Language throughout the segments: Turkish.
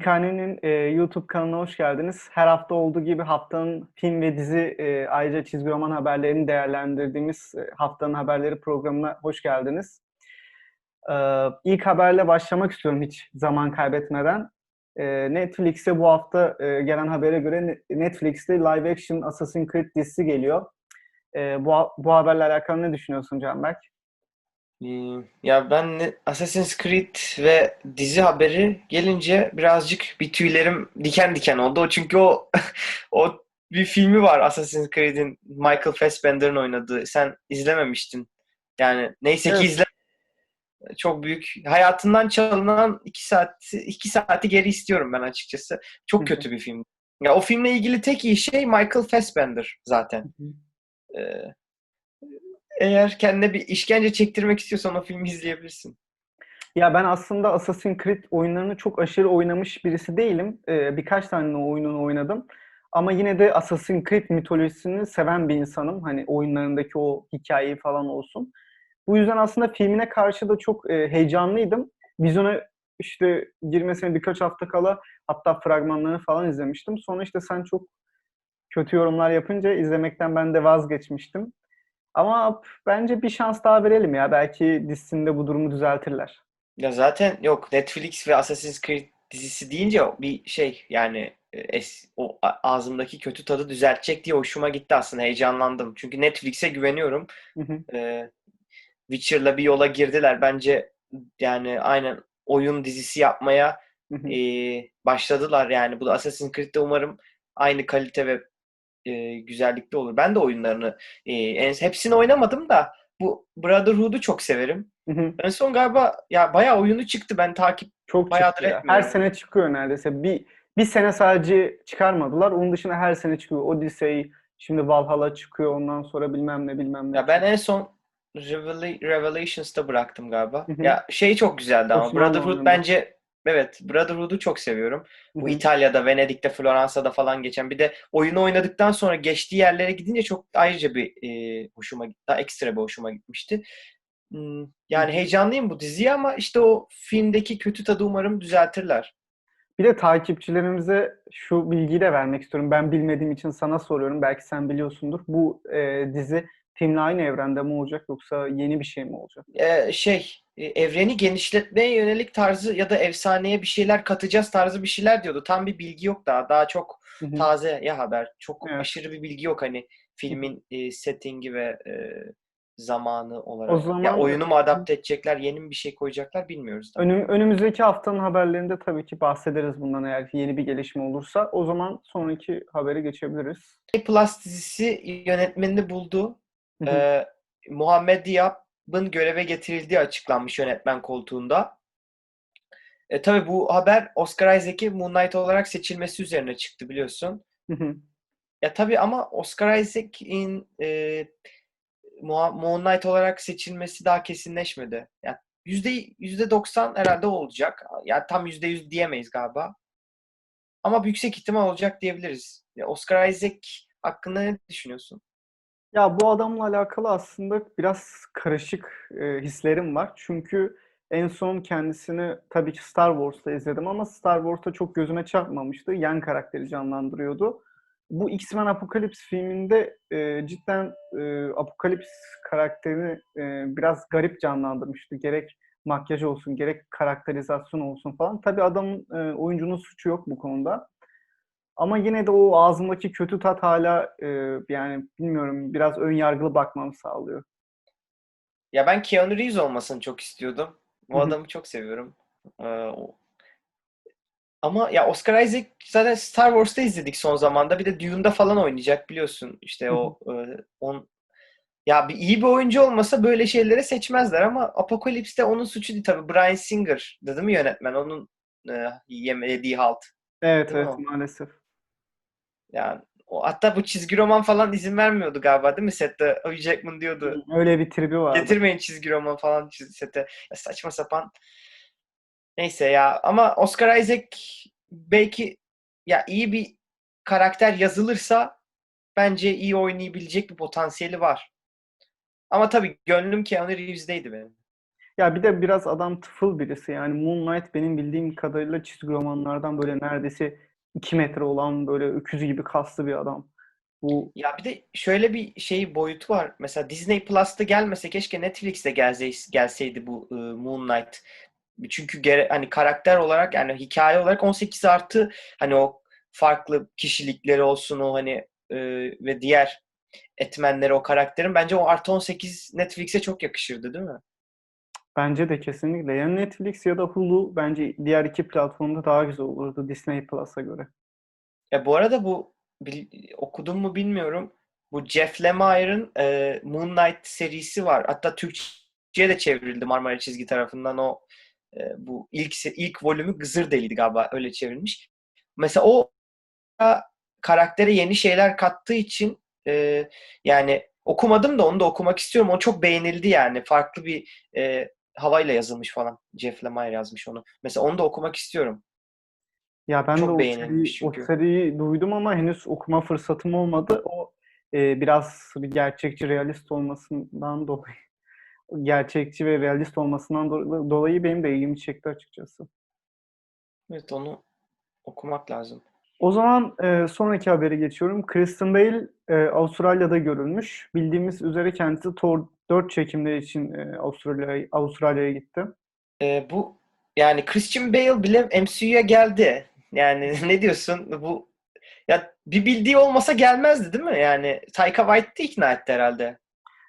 İKN'nin e, YouTube kanalına hoş geldiniz. Her hafta olduğu gibi haftanın film ve dizi e, ayrıca çizgi roman haberlerini değerlendirdiğimiz e, haftanın haberleri programına hoş geldiniz. E, ilk haberle başlamak istiyorum hiç zaman kaybetmeden. E, Netflix'e bu hafta e, gelen habere göre Netflix'te live action Assassin's Creed dizisi geliyor. E, bu, bu haberle alakalı ne düşünüyorsun Canberk? Ee, Ya ben Assassin's Creed ve dizi haberi gelince birazcık bir tüylerim diken diken oldu. O çünkü o o bir filmi var Assassin's Creed'in Michael Fassbender'ın oynadığı. Sen izlememiştin. Yani neyse ki Evet. izle. Çok büyük. Hayatından çalınan iki saat iki saati geri istiyorum ben açıkçası. Çok hı. kötü bir film. Ya o filmle ilgili tek iyi şey Michael Fassbender zaten. Ee, eğer kendine bir işkence çektirmek istiyorsan o filmi izleyebilirsin. Ya ben aslında Assassin's Creed oyunlarını çok aşırı oynamış birisi değilim. Ee, birkaç tane oyununu oynadım. Ama yine de Assassin's Creed mitolojisini seven bir insanım. Hani oyunlarındaki o hikayeyi falan olsun. Bu yüzden aslında filmine karşı da çok e, heyecanlıydım. Vizyona işte girmesine birkaç hafta kala hatta fragmanlarını falan izlemiştim. Sonra işte sen çok kötü yorumlar yapınca izlemekten ben de vazgeçmiştim. Ama bence bir şans daha verelim ya. Belki dizisinde bu durumu düzeltirler. Ya zaten yok Netflix ve Assassin's Creed dizisi deyince bir şey yani e, es, o ağzımdaki kötü tadı düzeltecek diye hoşuma gitti aslında heyecanlandım. Çünkü Netflix'e güveniyorum. Hı hı. Ee, Witcher'la bir yola girdiler. Bence yani aynen oyun dizisi yapmaya Hı hı. e, başladılar yani. Bu da Assassin's Creed'de umarım aynı kalite ve e, güzellikte olur. Ben de oyunlarını e, en, hepsini oynamadım da bu Brotherhood'u çok severim. Hı hı. En son galiba ya bayağı oyunu çıktı. Ben takip Çok Bayağıdır ya. Her etmiyorum. sene çıkıyor neredeyse. Bir bir sene sadece çıkarmadılar. Onun dışında her sene çıkıyor. Odyssey, şimdi Valhalla çıkıyor. Ondan sonra bilmem ne bilmem ne. ya ben en son Revela- Revelations'ta bıraktım galiba. Hı hı. Ya şey çok güzeldi ama Brotherhood bence evet Brotherhood'u çok seviyorum. Bu. İtalya'da, Venedik'te, Floransa'da falan geçen. Bir de oyunu oynadıktan sonra geçtiği yerlere gidince çok ayrıca bir e, hoşuma daha ekstra bir hoşuma gitmişti. Hmm, Yani heyecanlıyım bu diziye ama işte o filmdeki kötü tadı umarım düzeltirler. Bir de takipçilerimize şu bilgiyi de vermek istiyorum. Ben bilmediğim için sana soruyorum. Belki sen biliyorsundur. Bu e, dizi filmle aynı evrende mi olacak yoksa yeni bir şey mi olacak? Ee, şey evreni genişletmeye yönelik tarzı ya da efsaneye bir şeyler katacağız tarzı bir şeyler diyordu. Tam bir bilgi yok daha. Daha çok taze ya haber. Çok Evet. aşırı bir bilgi yok hani filmin e, settingi ve e, zamanı olarak. O Ya zaman oyunu mu adapte edecekler, yeni mi bir şey koyacaklar bilmiyoruz tabii. önüm, önümüzdeki haftanın haberlerinde tabii ki bahsederiz bundan eğer yeni bir gelişme olursa. O zaman sonraki habere geçebiliriz. Plus dizisi yönetmenini buldu. Hı hı. Ee, Muhammed Diab'ın göreve getirildiği açıklanmış yönetmen koltuğunda. E, tabii bu haber Oscar Isaac'i Moon Knight olarak seçilmesi üzerine çıktı biliyorsun. Hı hı. Ya tabii ama Oscar Isaac'in e, Moon Knight olarak seçilmesi daha kesinleşmedi. Ya yüzde yüzde 90 herhalde olacak. Ya tam yüzde yüz diyemeyiz galiba. Ama yüksek ihtimal olacak diyebiliriz. Ya Oscar Isaac hakkında ne düşünüyorsun? Ya bu adamla alakalı aslında biraz karışık e, hislerim var. Çünkü en son kendisini tabii ki Star Wars'ta izledim ama Star Wars'ta çok gözüme çarpmamıştı. Yan karakteri canlandırıyordu. Bu X-Men Apokalips filminde e, cidden e, Apokalips karakterini e, biraz garip canlandırmıştı. Gerek makyaj olsun, gerek karakterizasyon olsun falan. Tabii adamın e, oyuncunun suçu yok bu konuda. Ama yine de o ağzımdaki kötü tat hala e, yani bilmiyorum biraz ön yargılı bakmamı sağlıyor. Ya ben Keanu Reeves olmasını çok istiyordum. Bu adamı çok seviyorum. Ee, ama ya Oscar Isaac zaten Star Wars'ta izledik son zamanda. Bir de Dune'da falan oynayacak biliyorsun. İşte o e, on ya bir iyi bir oyuncu olmasa böyle şeylere seçmezler ama Apocalypse'de onun suçu değil tabii. Bryan Singer değil mi yönetmen? Onun e, yediği halt. Evet Değil evet o? maalesef. Yani o, hatta bu çizgi roman falan izin vermiyordu galiba değil mi sette? Hugh Jackman diyordu. Öyle bir tribi vardı. Getirmeyin çizgi roman falan çiz- sete. Ya saçma sapan. Neyse ya ama Oscar Isaac belki ya iyi bir karakter yazılırsa bence iyi oynayabilecek bir potansiyeli var. Ama tabii gönlüm Keanu Reeves'deydi benim. Ya bir de biraz adam tıfıl birisi. Yani Moon Knight benim bildiğim kadarıyla çizgi romanlardan böyle neredeyse 2 metre olan böyle öküz gibi kaslı bir adam. Bu Ya bir de şöyle bir şey boyutu var. Mesela Disney Plus'ta gelmese keşke Netflix'te gelse, gelseydi bu e, Moon. Çünkü gere, hani karakter olarak yani hikaye olarak 18 artı hani o farklı kişilikleri olsun o hani e, ve diğer etmenleri o karakterin bence o artı 18 Netflix'e çok yakışırdı değil mi? Bence de kesinlikle. Ya Netflix ya da Hulu bence diğer iki platformda daha güzel olurdu Disney Plus'a göre. Ya bu arada bu bil- okudum mu bilmiyorum. Bu Jeff Lemire'ın e, Moon Knight serisi var. Hatta Türkçe'ye de çevrildi Marmara Çizgi tarafından o e, bu ilk ilk volümü Gızır Deli'ydi galiba öyle çevrilmiş. Mesela o karaktere yeni şeyler kattığı için e, yani okumadım da onu da okumak istiyorum. O çok beğenildi yani. Farklı bir e, havayla yazılmış falan. Jeff Lemire yazmış onu. Mesela onu da okumak istiyorum. Ya ben Çok de o seriyi, o çünkü. seriyi duydum ama henüz okuma fırsatım olmadı. O e, biraz bir gerçekçi, realist olmasından dolayı, gerçekçi ve realist olmasından do- dolayı benim de ilgimi çekti açıkçası. Evet onu okumak lazım. O zaman e, sonraki habere geçiyorum. Kristen Bale e, Avustralya'da görülmüş. Bildiğimiz üzere kendisi Thor 4 çekimleri için e, Avustralya'ya Avustralya'ya gitti. Ee, bu yani Christian Bale bile MCU'ya geldi. Yani ne diyorsun? Bu ya bir bildiği olmasa gelmezdi değil mi? Yani Taika Waititi ikna etti herhalde.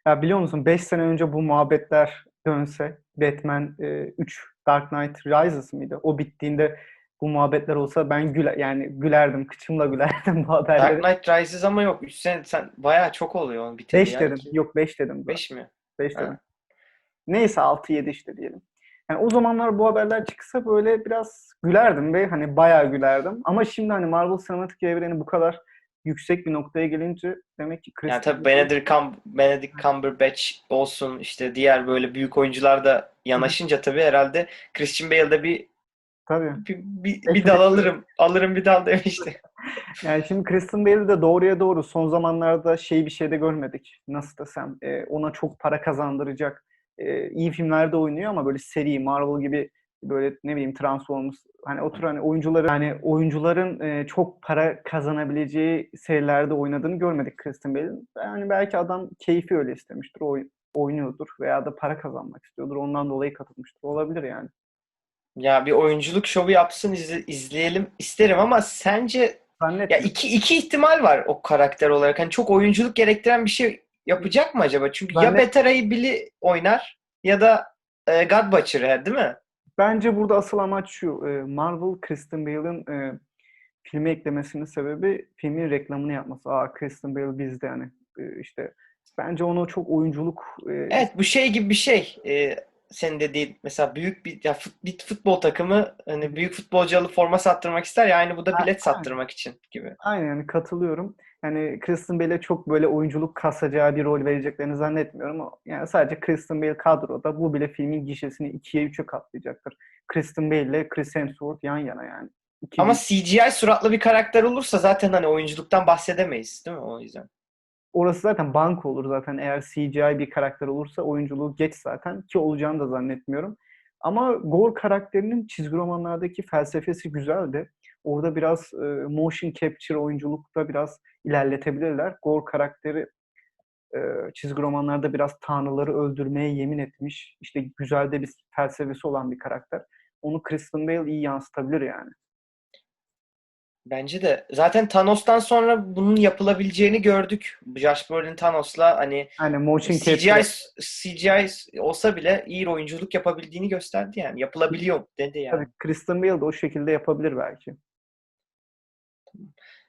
Ya biliyor musun 5 sene önce bu muhabbetler dönse Batman e, 3 Dark Knight Rises mıydı? O bittiğinde bu muhabbetler olsa ben güler yani gülerdim, kıçımla gülerdim bu Dark haberleri. Knight Rises ama yok. 3 sene sen bayağı çok oluyor onun biteli 5 ya. dedim. Yok 5 dedim. Beş mi? 5 Ha. dedim. Neyse 6-7 işte diyelim. Yani o zamanlar bu haberler çıksa böyle biraz gülerdim ve hani bayağı gülerdim. Ama şimdi hani Marvel Sinematik Evreni bu kadar yüksek bir noktaya gelince demek ki Yani Christian tabii Benedict, Cum- Benedict Cumberbatch olsun işte diğer böyle büyük oyuncular da yanaşınca tabii herhalde Christian Bale'de bir tabii. bir, bir, bir dal alırım. Alırım bir dal demişti. Yani şimdi Kristen Bale'i de doğruya doğru son zamanlarda şey bir şey de görmedik. Nasıl desem e, ona çok para kazandıracak e, iyi filmlerde oynuyor ama böyle seri Marvel gibi böyle ne bileyim Transformers hani otur hani oyuncuları hani oyuncuların e, çok para kazanabileceği serilerde oynadığını görmedik Kristen Bale'in. Yani belki adam keyfi öyle istemiştir. O oynuyordur veya da para kazanmak istiyordur. Ondan dolayı katılmıştır. Olabilir yani. Ya bir oyunculuk şovu yapsın izle- izleyelim isterim ama sence ya iki iki ihtimal var o karakter olarak. Hani çok oyunculuk gerektiren bir şey yapacak mı acaba? Çünkü ya Zannet- Beteray Billy oynar ya da e, God Butcher değil mi? Bence burada asıl amaç şu. e, Marvel Kristen Bale'ın e, filme eklemesinin sebebi filmin reklamını yapması. Aa Kristen Bale bizde yani. E, işte bence onu çok oyunculuk e, Evet bu şey gibi bir şey. E, senin dediğin mesela büyük bir ya fut- bir futbol takımı hani büyük futbolcu alıp forma sattırmak ister ya aynı bu da bilet aynen. sattırmak için gibi. Aynen yani katılıyorum. Yani Kristen Bale'e çok böyle oyunculuk kasacağı bir rol vereceklerini zannetmiyorum. Yani sadece Kristen Bale kadroda bu bile filmin gişesini ikiye üçe katlayacaktır. Kristen Bale ile Chris Hemsworth yan yana yani. İki Ama CGI suratlı bir karakter olursa zaten hani oyunculuktan bahsedemeyiz değil mi o yüzden? Orası zaten banko olur zaten. Eğer CGI bir karakter olursa oyunculuğu geç zaten ki olacağını da zannetmiyorum. Ama Gore karakterinin çizgi romanlardaki felsefesi güzeldi. Orada biraz e, motion capture oyunculukta biraz ilerletebilirler. Gore karakteri e, çizgi romanlarda biraz tanrıları öldürmeye yemin etmiş. İşte güzel de bir felsefesi olan bir karakter. Onu Kristen Bale iyi yansıtabilir yani. Bence de. Zaten Thanos'tan sonra bunun yapılabileceğini gördük. Josh Brolin Thanos'la hani Yani motion CGI CGI olsa bile iyi oyunculuk yapabildiğini gösterdi yani. Yapılabiliyor dedi yani. tabii Kristen Bale de o şekilde yapabilir belki.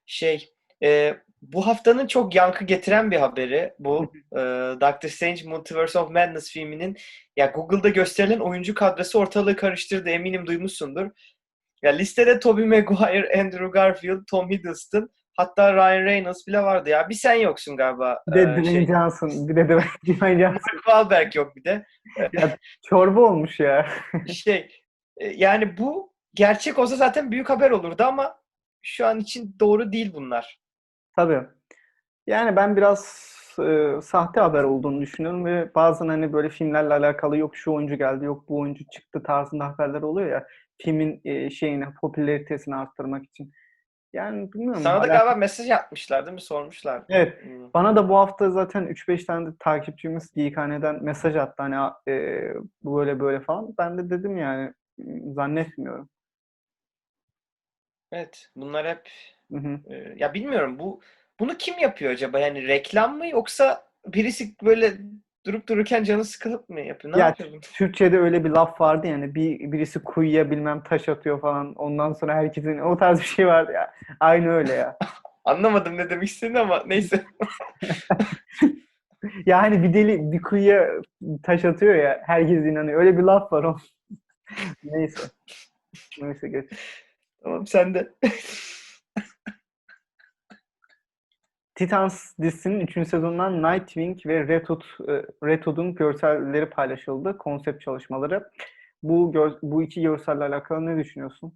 Şey, e, bu haftanın çok yankı getiren bir haberi bu e, Doctor Strange Multiverse of Madness filminin ya Google'da gösterilen oyuncu kadrosu ortalığı karıştırdı eminim duymuşsundur. Ya listede Tobey Maguire, Andrew Garfield, Tom Hiddleston hatta Ryan Reynolds bile vardı ya. Bir sen yoksun galiba. Bir de e, Dwayne şey. Johnson, bir de Dwayne Johnson. Mark Wahlberg yok bir de. Çorba olmuş ya. Şey, e, yani bu gerçek olsa zaten büyük haber olurdu ama şu an için doğru değil bunlar. Tabii. Yani ben biraz e, sahte haber olduğunu düşünüyorum ve bazen hani böyle filmlerle alakalı yok şu oyuncu geldi, yok bu oyuncu çıktı tarzında haberler oluyor ya filmin e, şeyini, popülaritesini arttırmak için. Yani bilmiyorum. Sana da alakalı- galiba mesaj atmışlar değil mi? Sormuşlar. Evet. Hmm. Bana da bu hafta zaten 3-5 tane de takipçimiz Geekhane'den mesaj attı hani "A- e, böyle böyle falan. Ben de dedim yani "Hmm, zannetmiyorum. Evet. Bunlar hep Hı hı. e, ya bilmiyorum bu bunu kim yapıyor acaba? Yani reklam mı yoksa birisi böyle durup dururken canı sıkılıp mı yapıyor? Ne Ya bunu? Türkçe'de öyle bir laf vardı yani bir birisi kuyuya bilmem taş atıyor falan. Ondan sonra herkesin o tarz bir şey vardı ya. Aynı öyle ya. Anlamadım ne demek istediğini ama neyse. Ya hani bir deli bir kuyuya taş atıyor ya herkes inanıyor. Öyle bir laf var o. Neyse. Neyse geç. Tamam sen de. Titans dizisinin 3. sezonundan Nightwing ve Red Hood, e, Red Hood'un görselleri paylaşıldı. Konsept çalışmaları. Bu bu iki görselle alakalı ne düşünüyorsun?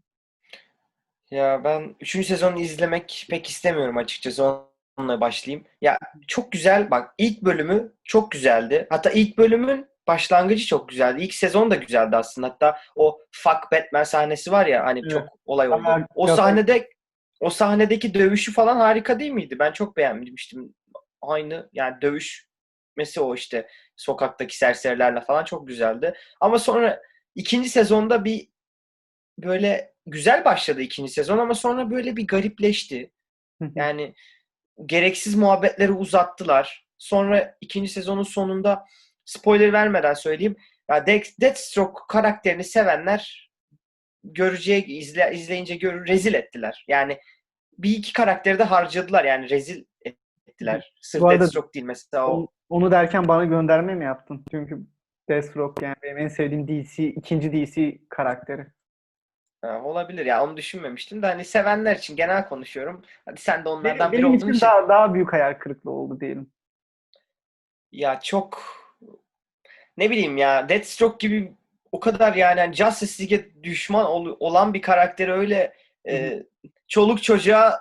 Ya ben 3. sezonu izlemek pek istemiyorum açıkçası. Onunla başlayayım. Ya çok güzel bak ilk bölümü çok güzeldi. Hatta ilk bölümün başlangıcı çok güzeldi. İlk sezon da güzeldi aslında. Hatta o Fuck Batman sahnesi var ya hani Evet. çok olay oldu. Ama O sahnede o sahnedeki dövüşü falan harika değil miydi? Ben çok beğenmiştim. Aynı yani dövüşmesi o işte sokaktaki serserilerle falan çok güzeldi. Ama sonra ikinci sezonda bir böyle güzel başladı ikinci sezon ama sonra böyle bir garipleşti. Yani gereksiz muhabbetleri uzattılar. Sonra ikinci sezonun sonunda spoiler vermeden söyleyeyim. Ya Death- Deathstroke karakterini sevenler göreceği izle, izleyince gör, rezil ettiler. Yani bir iki karakteri de harcadılar yani rezil ettiler. Sırf Bu arada- Deathstroke değil mesela o. Onu, derken bana gönderme mi yaptın? Çünkü Deathstroke yani benim en sevdiğim DC, ikinci DC karakteri. Ha, olabilir ya onu düşünmemiştim de hani sevenler için genel konuşuyorum. Hadi sen de Benim, onlardan biri benim olduğun için için. daha, daha büyük hayal kırıklığı oldu diyelim. Ya çok ne bileyim ya Deathstroke gibi o kadar yani hani Justice League'e düşman ol- olan bir karakteri öyle e, çoluk çocuğa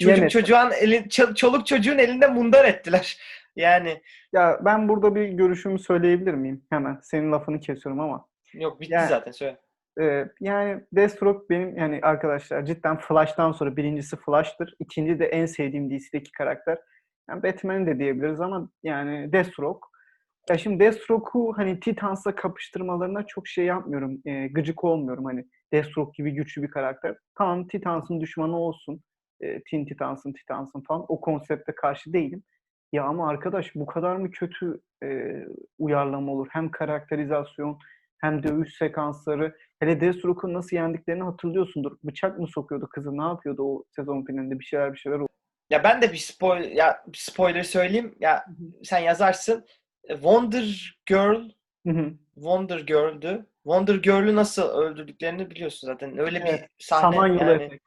çocuk çocuğun elin ço- çoluk çocuğun elinde mundar ettiler. Yani Ya ben burada bir görüşümü söyleyebilir miyim? Hemen senin lafını kesiyorum ama. yok bitti Yani- zaten söyle. Ee, yani Deathstroke benim yani arkadaşlar cidden Flash'tan sonra birincisi Flash'tır. İkinci de en sevdiğim DC'deki karakter. Yani Batman de diyebiliriz ama yani Deathstroke. Ya şimdi Deathstroke'u hani Titans'la kapıştırmalarına çok şey yapmıyorum. Ee, gıcık olmuyorum hani Deathstroke gibi güçlü bir karakter. Tamam Titans'ın düşmanı olsun. Ee, Teen Titans'ın Titans'ın falan. O konsepte karşı değilim. Ya ama arkadaş bu kadar mı kötü e, uyarlama olur? Hem karakterizasyon hem dövüş sekansları. Hele Deathstroke'un nasıl yendiklerini hatırlıyorsundur. Bıçak mı sokuyordu kızı? Ne yapıyordu o sezon finalinde? Bir şeyler bir şeyler oldu. Ya ben de bir spoil ya bir spoiler söyleyeyim. Ya sen yazarsın. Wonder Girl Hı hı. Wonder Girl'dü. Wonder Girl'ü nasıl öldürdüklerini biliyorsun zaten. Öyle Evet, bir sahne Samanyolu yani. efekti.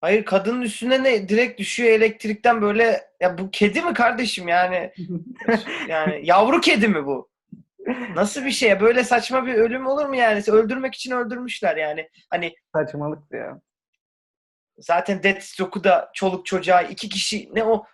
Hayır kadının üstüne ne direkt düşüyor elektrikten böyle ya bu kedi mi kardeşim yani yani yavru kedi mi bu? Nasıl bir şey ya böyle saçma bir ölüm olur mu yani? Öldürmek için öldürmüşler yani. Hani Saçmalıktı ya. zaten Deathstroke'u da çoluk çocuğa iki kişi ne o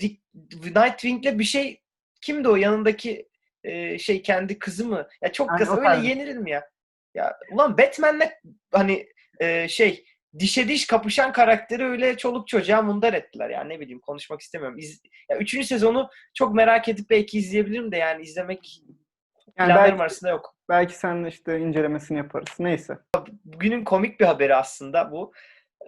Dick, Nightwing'le bir şey kimdi o yanındaki e, şey kendi kızı mı? Ya çok kısa öyle tarz. yenilir mi ya? Ya ulan Batman'le hani e, şey dişe diş kapışan karakteri öyle çoluk çocuğa mundar ettiler. Yani ne bileyim konuşmak istemiyorum. İz, ya üçüncü sezonu çok merak edip belki izleyebilirim de yani izlemek Yani planlarım belki, arasında yok. belki seninle işte incelemesini yaparız. Neyse. Bugünün komik bir haberi aslında bu.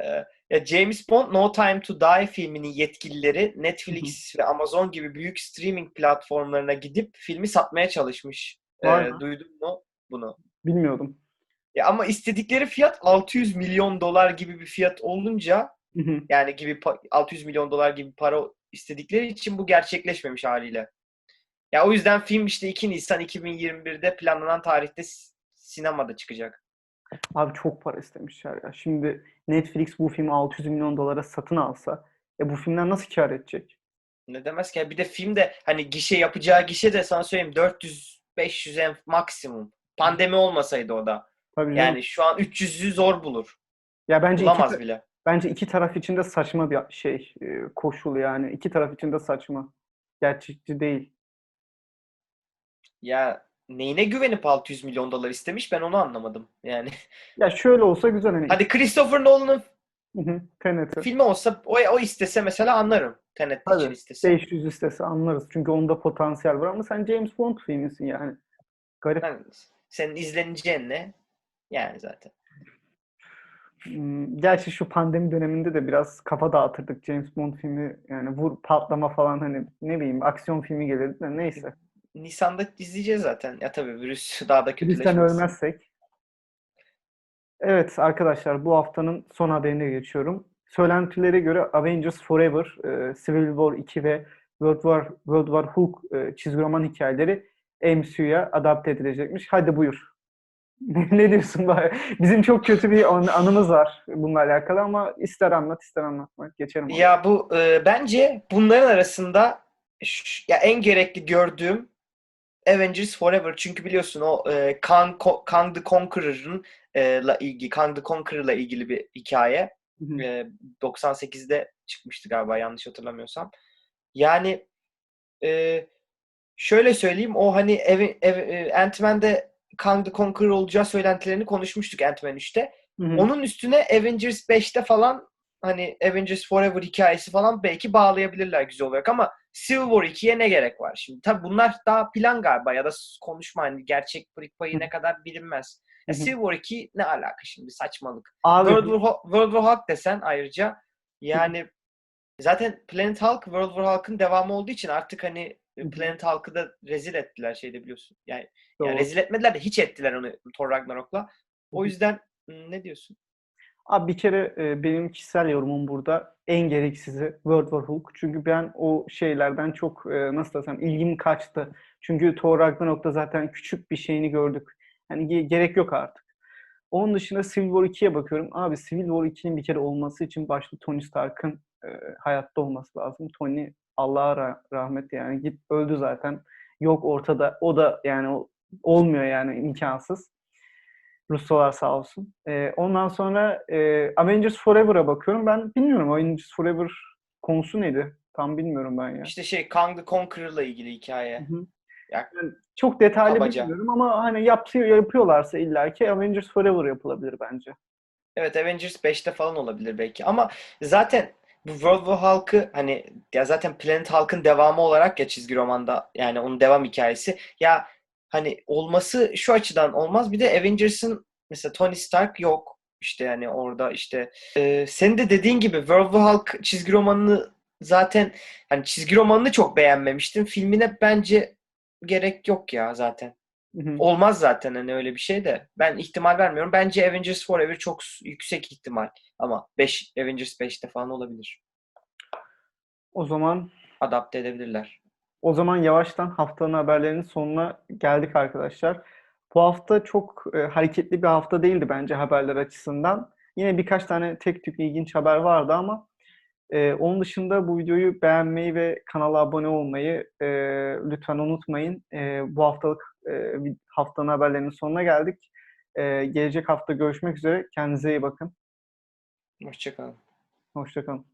Ee, ya James Bond No Time to Die filminin yetkilileri Netflix ve Amazon gibi büyük streaming platformlarına gidip filmi satmaya çalışmış. Ee, Vay be. duydun mu bunu? Bilmiyordum. Ya ama istedikleri fiyat 600 milyon dolar gibi bir fiyat olunca Hı hı. yani gibi pa- 600 milyon dolar gibi para istedikleri için bu gerçekleşmemiş haliyle. Ya o yüzden film işte 2 Nisan 2021'de planlanan tarihte sinemada çıkacak. Abi çok para istemişler ya. Şimdi Netflix bu filmi 600 milyon dolara satın alsa e bu filmden nasıl kâr edecek? Ne demez ki? ya? Bir de filmde hani gişe yapacağı gişe de sana söyleyeyim 400-500 en maksimum. Pandemi olmasaydı o da. Tabii canım. Yani şu an 300'ü zor bulur. ya bence iki, Bulamaz ta- bile. bence iki taraf için de saçma bir şey e, koşul yani. İki taraf için de saçma. gerçekçi değil. Ya neyine güvenip 600 milyon dolar istemiş ben onu anlamadım. Yani Ya şöyle olsa güzel hani. hadi Christopher Nolan'ın Hı hı, Tenet'i. filmi olsa o, o istese mesela anlarım. Tenet için Tabii, istese. 500 istese anlarız. Çünkü onda potansiyel var ama sen James Bond filmisin yani. Garip. Yani senin izleneceğin ne? Yani zaten. Hmm, Gerçi şu pandemi döneminde de biraz kafa dağıtırdık. James Bond filmi yani vur patlama falan hani ne bileyim aksiyon filmi gelirdi de neyse. Nisan'da izleyeceğiz zaten. Ya tabii virüs daha da Bizden kötüleşmesin. ölmezsek. Evet arkadaşlar bu haftanın son haberine geçiyorum. Söylentilere göre Avengers Forever, e, Civil War 2 ve World War, World War Hulk e, çizgi roman hikayeleri MCU'ya adapte edilecekmiş. Hadi buyur. Ne diyorsun? bari? Bizim çok kötü bir an- anımız var bununla alakalı ama ister anlat ister anlatma. Geçelim. oraya. Ya bu e, bence bunların arasında ş- ya en gerekli gördüğüm Avengers Forever. Çünkü biliyorsun o e, Kang, Ko- Kang the Conqueror'ın e, la ilgili Kang the Conqueror'la ilgili bir hikaye. Hı hı. E, 98'de çıkmıştı galiba yanlış hatırlamıyorsam. Yani e, şöyle söyleyeyim o hani ev, ev, Ant-Man'de Kang the Conqueror olacağı söylentilerini konuşmuştuk Ant-Man 3'te. Hı hı. Onun üstüne Avengers 5'te falan hani Avengers Forever hikayesi falan belki bağlayabilirler güzel olarak ama Civil War 2'ye ne gerek var şimdi? Tabi bunlar daha plan galiba ya da konuşma hani gerçek break payı ne kadar bilinmez. Ya. Civil War 2 ne alaka şimdi saçmalık. Abi World War, World War Hulk desen ayrıca yani zaten Planet Hulk World War Hulk'ın devamı olduğu için artık hani. Planet Hulk'ı da rezil ettiler şeyde biliyorsun. Yani, doğru. yani rezil etmediler de hiç ettiler onu Thor Ragnarok'la. O yüzden ne diyorsun? Abi bir kere e, benim kişisel yorumum burada en gereksizi World War Hulk. Çünkü ben o şeylerden çok e, nasıl desem ilgim kaçtı. Çünkü Thor Ragnarok'ta zaten küçük bir şeyini gördük. Yani ge- gerek yok artık. Onun dışında Civil War 2'ye bakıyorum. Abi Civil War 2'nin bir kere olması için başta Tony Stark'ın e, hayatta olması lazım. Tony Allah'a ra- rahmet yani git öldü zaten. Yok ortada. O da yani olmuyor yani imkansız. Russolar sağ olsun. Ee, ondan sonra e, Avengers Forever'a bakıyorum. Ben bilmiyorum Avengers Forever konusu neydi? Tam bilmiyorum ben ya. İşte şey Kang the Conqueror'la ilgili hikaye. Hı hı. Ya- Yani çok detaylı Kabaca. bilmiyorum ama hani yapıyor, yapıyorlarsa illaki Avengers Forever yapılabilir bence. Evet Avengers 5'te falan olabilir belki ama zaten bu World War Hulk'ı hani ya zaten Planet Hulk'ın devamı olarak ya çizgi romanda yani onun devam hikayesi ya hani olması şu açıdan olmaz bir de Avengers'ın mesela Tony Stark yok işte yani orada işte e, senin de dediğin gibi World War Hulk çizgi romanını zaten hani çizgi romanını çok beğenmemiştim filmine bence gerek yok ya zaten. Hı hı. Olmaz zaten hani öyle bir şey de. Ben ihtimal vermiyorum. Bence Avengers Forever çok yüksek ihtimal. Ama 5 Avengers 5'te falan olabilir. O zaman Adapte edebilirler. O zaman yavaştan haftanın haberlerinin sonuna geldik arkadaşlar. Bu hafta çok e, hareketli bir hafta değildi bence haberler açısından. Yine birkaç tane tek tük ilginç haber vardı ama e, onun dışında bu videoyu beğenmeyi ve kanala abone olmayı e, lütfen unutmayın. E, bu haftalık e, haftanın haberlerinin sonuna geldik. E, gelecek hafta görüşmek üzere. Kendinize iyi bakın. Hoşçakalın. Hoşça kalın.